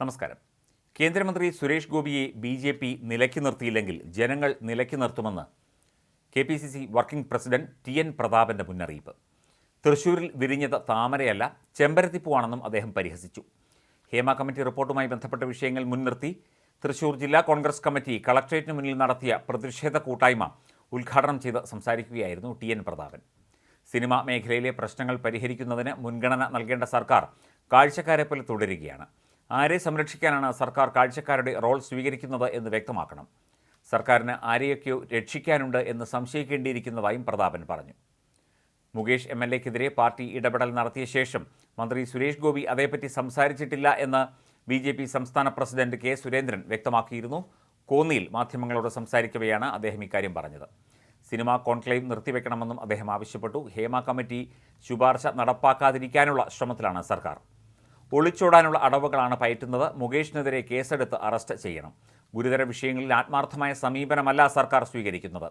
നമസ്കാരം. കേന്ദ്രമന്ത്രി സുരേഷ് ഗോപിയെ ബി ജെ പി നിലയ്ക്ക് നിർത്തിയില്ലെങ്കിൽ ജനങ്ങൾ നിലയ്ക്ക് നിർത്തുമെന്ന് K P C C working president T N പ്രതാപന്റെ മുന്നറിയിപ്പ്. തൃശൂരിൽ വിരിഞ്ഞത് താമരയല്ല ചെമ്പരത്തിപ്പൂവാണെന്നും അദ്ദേഹം പരിഹസിച്ചു. ഹേമ കമ്മിറ്റി റിപ്പോർട്ടുമായി ബന്ധപ്പെട്ട വിഷയങ്ങൾ മുൻനിർത്തി തൃശൂർ ജില്ലാ കോൺഗ്രസ് കമ്മിറ്റി കളക്ട്രേറ്റിന് മുന്നിൽ നടത്തിയ പ്രതിഷേധ കൂട്ടായ്മ ഉദ്ഘാടനം ചെയ്ത് സംസാരിക്കുകയായിരുന്നു ടി എൻ പ്രതാപൻ. സിനിമാ മേഖലയിലെ പ്രശ്നങ്ങൾ പരിഹരിക്കുന്നതിന് മുൻഗണന നൽകേണ്ട സർക്കാർ കാഴ്ചക്കാരെ പോലെ തുടരുകയാണ്. ആരെ സംരക്ഷിക്കാനാണ് സർക്കാർ കാഴ്ചക്കാരുടെ റോൾ സ്വീകരിക്കുന്നത് എന്ന് വ്യക്തമാക്കണം. സർക്കാരിന് ആരെയൊക്കെയോ രക്ഷിക്കാനുണ്ട് എന്ന് സംശയിക്കേണ്ടിയിരിക്കുന്നതായും പ്രതാപൻ പറഞ്ഞു. മുകേഷ് എം എൽ എക്കെതിരെ പാർട്ടി ഇടപെടൽ നടത്തിയ ശേഷം മന്ത്രി സുരേഷ് ഗോപി അതേപ്പറ്റി സംസാരിച്ചിട്ടില്ല എന്ന് ബി ജെ പി സംസ്ഥാന പ്രസിഡന്റ് കെ സുരേന്ദ്രൻ വ്യക്തമാക്കിയിരുന്നു. കോന്നിയിൽ മാധ്യമങ്ങളോട് സംസാരിക്കവെയാണ് അദ്ദേഹം ഇക്കാര്യം പറഞ്ഞത്. സിനിമാ കോൺക്ലേവ് നിർത്തിവെക്കണമെന്നും അദ്ദേഹം ആവശ്യപ്പെട്ടു. ഹേമ കമ്മിറ്റി ശുപാർശ നടപ്പാക്കാതിരിക്കാനുള്ള ശ്രമത്തിലാണ് സർക്കാർ. ഒളിച്ചോടാനുള്ള അടവുകളാണ് പയറ്റുന്നത്. മുകേഷിനെതിരെ കേസെടുത്ത് അറസ്റ്റ് ചെയ്യണം. ഗുരുതര വിഷയങ്ങളിൽ ആത്മാർത്ഥമായ സമീപനമല്ല സർക്കാർ സ്വീകരിക്കുന്നത്.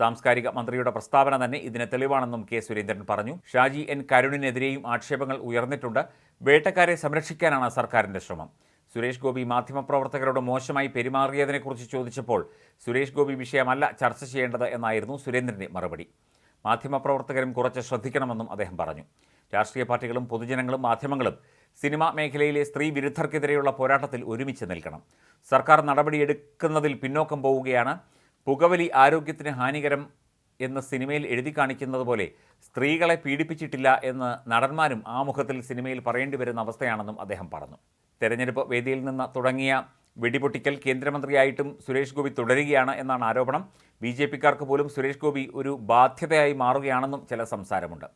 സാംസ്കാരിക മന്ത്രിയുടെ പ്രസ്താവന തന്നെ ഇതിന് തെളിവാണെന്നും കെ സുരേന്ദ്രൻ പറഞ്ഞു. ഷാജി എൻ കരുണിനെതിരെയും ആക്ഷേപങ്ങൾ ഉയർന്നിട്ടുണ്ട്. വേട്ടക്കാരെ സംരക്ഷിക്കാനാണ് സർക്കാരിന്റെ ശ്രമം. സുരേഷ് ഗോപി മാധ്യമപ്രവർത്തകരോട് മോശമായി പെരുമാറിയതിനെക്കുറിച്ച് ചോദിച്ചപ്പോൾ സുരേഷ് ഗോപി വിഷയമല്ല ചർച്ച ചെയ്യേണ്ടത് എന്നായിരുന്നു സുരേന്ദ്രന്റെ മറുപടി. മാധ്യമപ്രവർത്തകരും കുറച്ച് ശ്രദ്ധിക്കണമെന്നും അദ്ദേഹം പറഞ്ഞു. രാഷ്ട്രീയ പാർട്ടികളും പൊതുജനങ്ങളും മാധ്യമങ്ങളും സിനിമാ മേഖലയിലെ സ്ത്രീ വിരുദ്ധർക്കെതിരെയുള്ള പോരാട്ടത്തിൽ ഒരുമിച്ച് നിൽക്കണം. സർക്കാർ നടപടിയെടുക്കുന്നതിൽ പിന്നോക്കം പോവുകയാണ്. പുകവലി ആരോഗ്യത്തിന് ഹാനികരം എന്ന് സിനിമയിൽ എഴുതി കാണിക്കുന്നത് പോലെ സ്ത്രീകളെ പീഡിപ്പിച്ചിട്ടില്ല എന്ന് നടന്മാരും ആമുഖത്തിൽ സിനിമയിൽ പറയേണ്ടി വരുന്ന അവസ്ഥയാണെന്നും അദ്ദേഹം പറഞ്ഞു. തെരഞ്ഞെടുപ്പ് വേദിയിൽ നിന്ന് തുടങ്ങിയ വെടിപൊട്ടിക്കൽ കേന്ദ്രമന്ത്രിയായിട്ടും സുരേഷ് ഗോപി തുടരുകയാണ് എന്നാണ് ആരോപണം. ബി ജെ പിക്കാർക്ക് പോലും സുരേഷ് ഗോപി ഒരു ബാധ്യതയായി മാറുകയാണെന്നും ചില സംസാരമുണ്ട്.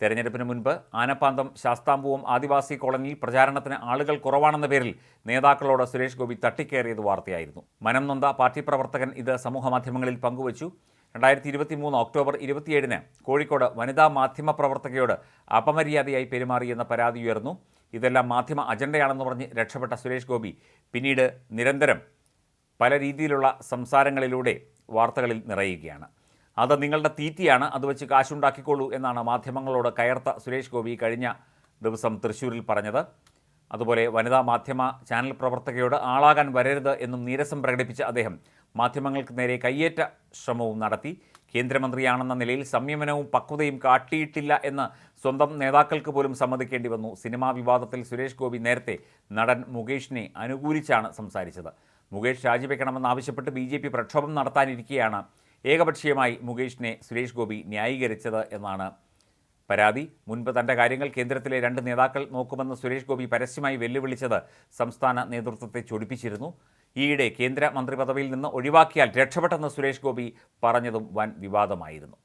തെരഞ്ഞെടുപ്പിന് മുൻപ് ആനപ്പാന്തം ശാസ്താംപൂവം ആദിവാസി കോളനിയിൽ പ്രചാരണത്തിന് ആളുകൾ കുറവാണെന്ന പേരിൽ നേതാക്കളോട് സുരേഷ് ഗോപി തട്ടിക്കയറിയത് വാർത്തയായിരുന്നു. മനം നൊന്ത പാർട്ടി പ്രവർത്തകൻ ഇത് സമൂഹമാധ്യമങ്ങളിൽ പങ്കുവച്ചു. രണ്ടായിരത്തി ഇരുപത്തി മൂന്ന് ഒക്ടോബർ ഇരുപത്തിയേഴിന് കോഴിക്കോട് വനിതാ മാധ്യമ പ്രവർത്തകയോട് അപമര്യാദയായി പെരുമാറിയെന്ന പരാതി ഉയർന്നു. ഇതെല്ലാം മാധ്യമ അജണ്ടയാണെന്ന് പറഞ്ഞ് രക്ഷപ്പെട്ട സുരേഷ് ഗോപി പിന്നീട് നിരന്തരം പല രീതിയിലുള്ള സംസാരങ്ങളിലൂടെ വാർത്തകളിൽ നിറയുകയാണ്. അത് നിങ്ങളുടെ തീറ്റിയാണ് അത് വെച്ച് കാശുണ്ടാക്കിക്കോളൂ എന്നാണ് മാധ്യമങ്ങളോട് കയർത്ത സുരേഷ് ഗോപി കഴിഞ്ഞ ദിവസം തൃശ്ശൂരിൽ പറഞ്ഞത്. അതുപോലെ വനിതാ മാധ്യമ ചാനൽ പ്രവർത്തകയോട് ആളാകാൻ വരരുത് എന്നും നീരസം പ്രകടിപ്പിച്ച അദ്ദേഹം മാധ്യമങ്ങൾക്ക് നേരെ കയ്യേറ്റ ശ്രമവും നടത്തി. കേന്ദ്രമന്ത്രിയാണെന്ന നിലയിൽ സംയമനവും പക്വതയും കാട്ടിയിട്ടില്ല എന്ന് സ്വന്തം നേതാക്കൾക്ക് പോലും സമ്മതിക്കേണ്ടി വന്നു. സിനിമാ വിവാദത്തിൽ സുരേഷ് ഗോപി നേരത്തെ നടൻ മുകേഷിനെ അനുകൂലിച്ചാണ് സംസാരിച്ചത്. മുകേഷ് രാജിവെക്കണമെന്നാവശ്യപ്പെട്ട് ബി ജെ പി പ്രക്ഷോഭം നടത്താനിരിക്കെയാണ് ഏകപക്ഷീയമായി മുകേഷിനെ സുരേഷ് ഗോപി ന്യായീകരിച്ചത് എന്നാണ് പരാതി. മുൻപ് തന്റെ കാര്യങ്ങൾ കേന്ദ്രത്തിലെ രണ്ട് നേതാക്കൾ നോക്കുമെന്ന് സുരേഷ് ഗോപി പരസ്യമായി വെല്ലുവിളിച്ചത് സംസ്ഥാന നേതൃത്വത്തെ ചൊടിപ്പിച്ചിരുന്നു. ഈയിടെ കേന്ദ്ര മന്ത്രി പദവിയിൽ നിന്ന് ഒഴിവാക്കിയാൽ രക്ഷപ്പെട്ടെന്ന് സുരേഷ് ഗോപി പറഞ്ഞതും വൻ വിവാദമായിരുന്നു.